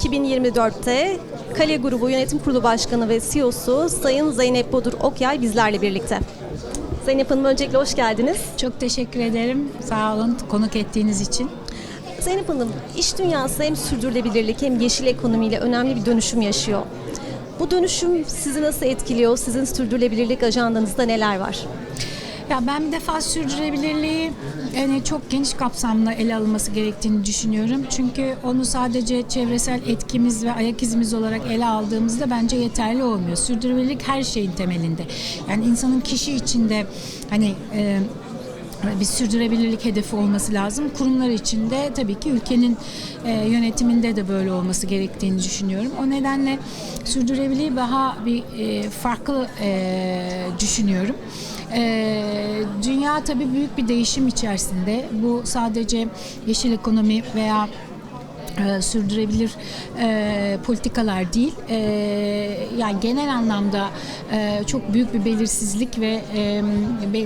2024'te Kale Grubu Yönetim Kurulu Başkanı ve CEO'su Sayın Zeynep Bodur Okyay bizlerle birlikte. Zeynep Hanım öncelikle hoş geldiniz. Çok teşekkür ederim. Sağ olun konuk ettiğiniz için. Zeynep Hanım, iş dünyası hem sürdürülebilirlik hem yeşil ekonomiyle önemli bir dönüşüm yaşıyor. Bu dönüşüm sizi nasıl etkiliyor? Sizin sürdürülebilirlik ajandanızda neler var? Ya ben bir defa sürdürülebilirliği yani çok geniş kapsamlı ele alınması gerektiğini düşünüyorum. Çünkü onu sadece çevresel etkimiz ve ayak izimiz olarak ele aldığımızda bence yeterli olmuyor. Sürdürülebilirlik her şeyin temelinde. Yani insanın kişi içinde hani e, bir sürdürülebilirlik hedefi olması lazım. Kurumlar içinde tabii ki ülkenin e, yönetiminde de böyle olması gerektiğini düşünüyorum. O nedenle sürdürülebilirliği daha bir e, farklı e, düşünüyorum. Ee, dünya tabii büyük bir değişim içerisinde. Bu sadece yeşil ekonomi veya e, sürdürebilir e, politikalar değil. E, yani genel anlamda e, çok büyük bir belirsizlik ve e,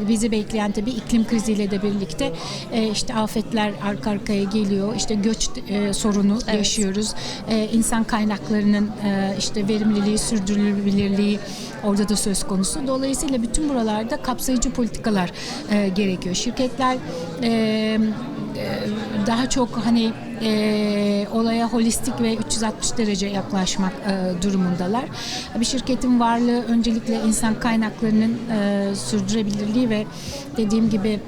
bizi bekleyen tabii iklim kriziyle de birlikte e, işte afetler arka arkaya geliyor. İşte göç e, sorunu Evet. yaşıyoruz. E, insan kaynaklarının e, işte verimliliği, sürdürülebilirliği orada da söz konusu. Dolayısıyla bütün buralarda kapsayıcı politikalar e, gerekiyor. Şirketler e, e, daha çok hani e, olaya holistik ve 360 derece yaklaşmak e, durumundalar. Bir şirketin varlığı öncelikle insan kaynaklarının e, sürdürülebilirliği ve dediğim gibi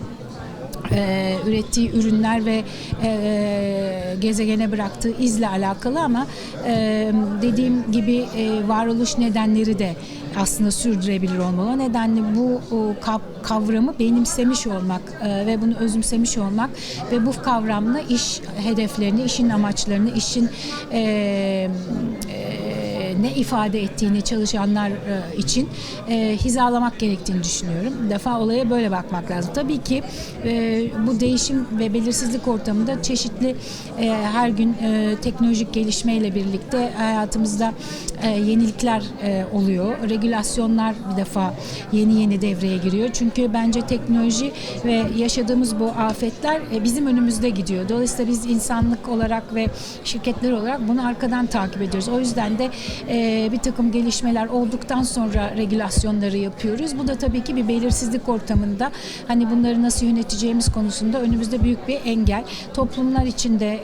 e, ürettiği ürünler ve e, gezegene bıraktığı izle alakalı ama e, dediğim gibi e, varoluş nedenleri de aslında sürdürebilir olmalı. O nedenle bu kav- kavramı benimsemiş olmak e, ve bunu özümsemiş olmak ve bu kavramla iş hedeflerini, işin amaçlarını, işin e, e, ne ifade ettiğini çalışanlar e, için e, hizalamak gerektiğini düşünüyorum. Bir defa olaya böyle bakmak lazım. Tabii ki e, bu değişim ve belirsizlik ortamında çeşitli her gün teknolojik gelişmeyle birlikte hayatımızda yenilikler oluyor. Regülasyonlar bir defa yeni yeni devreye giriyor. Çünkü bence teknoloji ve yaşadığımız bu afetler bizim önümüzde gidiyor. Dolayısıyla biz insanlık olarak ve şirketler olarak bunu arkadan takip ediyoruz. O yüzden de e, bir takım gelişmeler olduktan sonra regülasyonları yapıyoruz. Bu da tabii ki bir belirsizlik ortamında hani bunları nasıl yöneteceğimiz konusunda önümüzde büyük bir engel. Toplumlar içinde,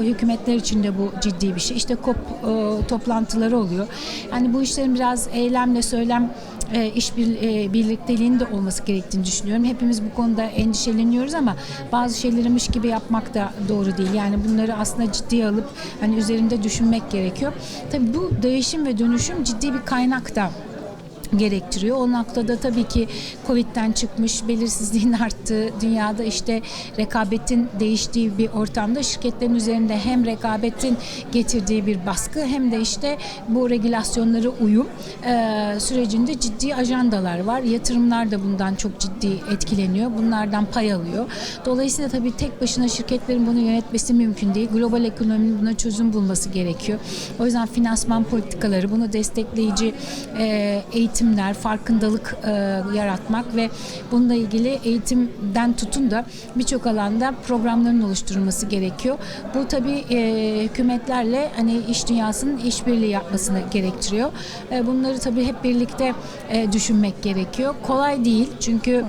hükümetler içinde bu ciddi bir şey. İşte COP e, toplantıları oluyor. Yani bu işlerin biraz eylemle söylem e, iş bir, e, birlikteliğinin de olması gerektiğini düşünüyorum. Hepimiz bu konuda endişeleniyoruz ama bazı şeylermiş gibi yapmak da doğru değil. Yani bunları aslında ciddiye alıp hani üzerinde düşünmek gerekiyor. Tabii bu değişim ve dönüşüm ciddi bir kaynak da gerektiriyor. O noktada tabii ki Covid'den çıkmış, belirsizliğin arttığı, dünyada işte rekabetin değiştiği bir ortamda şirketlerin üzerinde hem rekabetin getirdiği bir baskı hem de işte bu regülasyonlara uyum e, sürecinde ciddi ajandalar var. Yatırımlar da bundan çok ciddi etkileniyor. Bunlardan pay alıyor. Dolayısıyla tabii tek başına şirketlerin bunu yönetmesi mümkün değil. Global ekonominin buna çözüm bulması gerekiyor. O yüzden finansman politikaları, bunu destekleyici e, eğitimler, farkındalık e, yaratmak ve bununla ilgili eğitimden tutun da birçok alanda programların oluşturulması gerekiyor. Bu tabii e, hükümetlerle hani iş dünyasının işbirliği yapmasını gerektiriyor. E, bunları tabii hep birlikte e, düşünmek gerekiyor. Kolay değil çünkü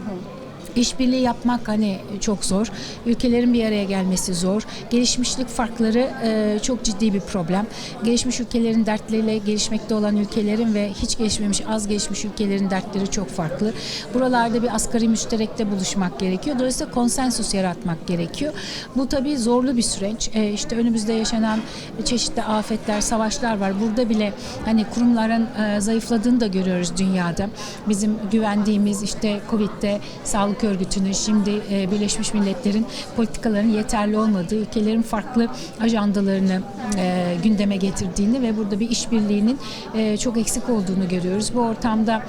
İşbirliği yapmak hani çok zor. Ülkelerin bir araya gelmesi zor. Gelişmişlik farkları e, çok ciddi bir problem. Gelişmiş ülkelerin dertleriyle gelişmekte olan ülkelerin ve hiç gelişmemiş, az gelişmiş ülkelerin dertleri çok farklı. Buralarda bir asgari müşterekte buluşmak gerekiyor. Dolayısıyla konsensus yaratmak gerekiyor. Bu tabii zorlu bir süreç. E, işte önümüzde yaşanan çeşitli afetler, savaşlar var. Burada bile hani kurumların e, zayıfladığını da görüyoruz dünyada. Bizim güvendiğimiz işte Covid'de Sağlık Örgütü'nün şimdi e, Birleşmiş Milletler'in politikaların yeterli olmadığı, ülkelerin farklı ajandalarını e, gündeme getirdiğini ve burada bir işbirliğinin e, çok eksik olduğunu görüyoruz. Bu ortamda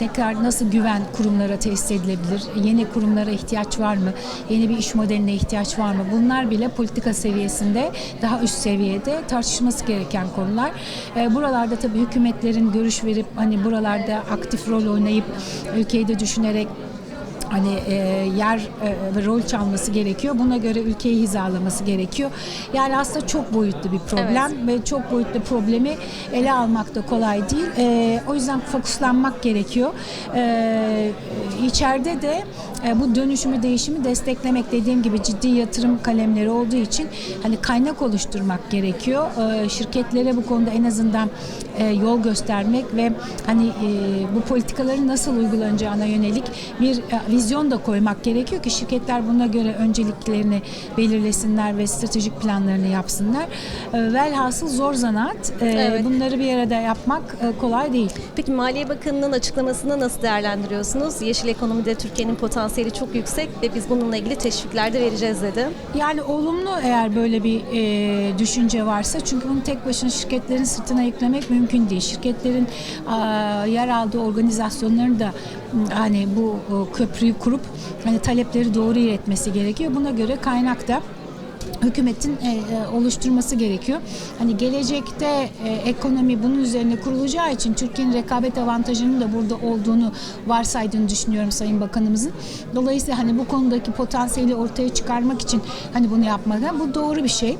ne kadar nasıl güven kurumlara tesis edilebilir? Yeni kurumlara ihtiyaç var mı? Yeni bir iş modeline ihtiyaç var mı? Bunlar bile politika seviyesinde daha üst seviyede tartışılması gereken konular. Buralarda tabii hükümetlerin görüş verip hani buralarda aktif rol oynayıp ülkeyi de düşünerek hani e, yer e, ve rol çalması gerekiyor. Buna göre ülkeyi hizalaması gerekiyor. Yani aslında çok boyutlu bir problem ve çok boyutlu problemi ele almak da kolay değil. E, o yüzden fokuslanmak gerekiyor. E, içeride de bu dönüşümü, değişimi desteklemek dediğim gibi ciddi yatırım kalemleri olduğu için hani kaynak oluşturmak gerekiyor. E, şirketlere bu konuda en azından e, yol göstermek ve hani e, bu politikaların nasıl uygulanacağına yönelik bir e, vizyon da koymak gerekiyor ki şirketler buna göre önceliklerini belirlesinler ve stratejik planlarını yapsınlar. E, velhasıl zor zanaat. E, Evet. Bunları bir arada yapmak e, kolay değil. Peki Maliye Bakanı'nın açıklamasını nasıl değerlendiriyorsunuz? Yeşil ekonomide Türkiye'nin potansiyeli çok yüksek ve biz bununla ilgili teşvikler de vereceğiz dedi. Yani olumlu eğer böyle bir e, düşünce varsa çünkü bunu tek başına şirketlerin sırtına yüklemek mümkün değil. Şirketlerin a, yer aldığı organizasyonların da hani bu köprüyü kurup hani talepleri doğru iletmesi gerekiyor. Buna göre kaynak da hükümetin e, e, oluşturması gerekiyor. Hani gelecekte e, ekonomi bunun üzerine kurulacağı için Türkiye'nin rekabet avantajının da burada olduğunu varsaydığını düşünüyorum Sayın Bakanımızın. Dolayısıyla hani bu konudaki potansiyeli ortaya çıkarmak için hani bunu yapmak bu doğru bir şey.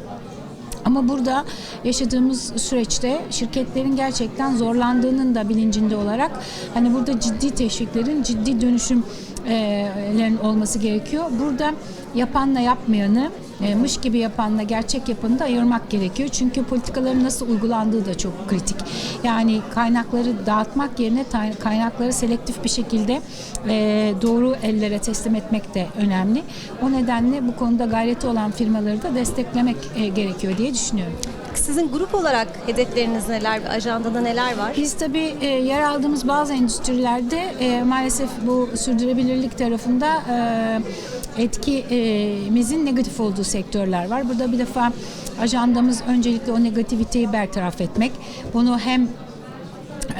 Ama burada yaşadığımız süreçte şirketlerin gerçekten zorlandığının da bilincinde olarak hani burada ciddi teşviklerin, ciddi dönüşümlerin olması gerekiyor. Burada yapanla yapmayanı, e, mış gibi yapanla gerçek yapanı da ayırmak gerekiyor. Çünkü politikaların nasıl uygulandığı da çok kritik. Yani kaynakları dağıtmak yerine kaynakları selektif bir şekilde e, doğru ellere teslim etmek de önemli. O nedenle bu konuda gayreti olan firmaları da desteklemek e, gerekiyor diye düşünüyorum. Sizin grup olarak hedefleriniz neler, ajandada neler var? Biz tabii e, yer aldığımız bazı endüstrilerde e, maalesef bu sürdürülebilirlik tarafında e, etkimizin negatif olduğu sektörler var. Burada bir defa ajandamız öncelikle o negativiteyi bertaraf etmek. Bunu hem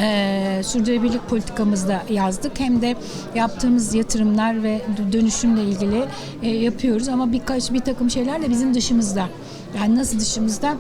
e, sürdürülebilirlik politikamızda yazdık hem de yaptığımız yatırımlar ve dönüşümle ilgili e, yapıyoruz ama birkaç bir takım şeyler de bizim dışımızda. Yani nasıl dışımızda?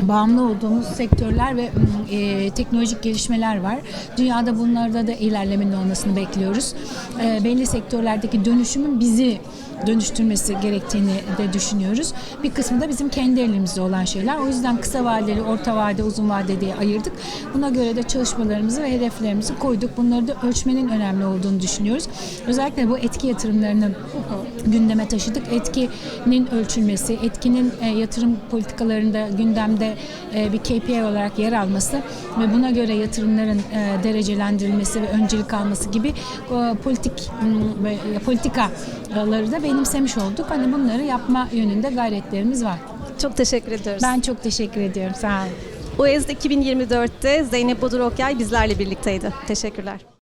Bağımlı olduğumuz sektörler ve e, teknolojik gelişmeler var. Dünyada bunlarda da ilerlemenin olmasını bekliyoruz. E, belli sektörlerdeki dönüşümün bizi dönüştürmesi gerektiğini de düşünüyoruz. Bir kısmı da bizim kendi elimizde olan şeyler. O yüzden kısa vadeli, orta vade, uzun vade diye ayırdık. Buna göre de çalışmalarımızı ve hedeflerimizi koyduk. Bunları da ölçmenin önemli olduğunu düşünüyoruz. Özellikle bu etki yatırımlarını gündeme taşıdık. Etkinin ölçülmesi, etkinin e, yatırım politikalarında gündemde e, bir KPI olarak yer alması ve buna göre yatırımların e, derecelendirilmesi ve öncelik alması gibi e, politik e, politikaları da benimsemiş olduk. Hani bunları yapma yönünde gayretlerimiz var. Çok teşekkür ediyoruz. Ben çok teşekkür ediyorum. Sağ olun. OES'de 2024'te Zeynep Bodur Okyay bizlerle birlikteydi. Teşekkürler.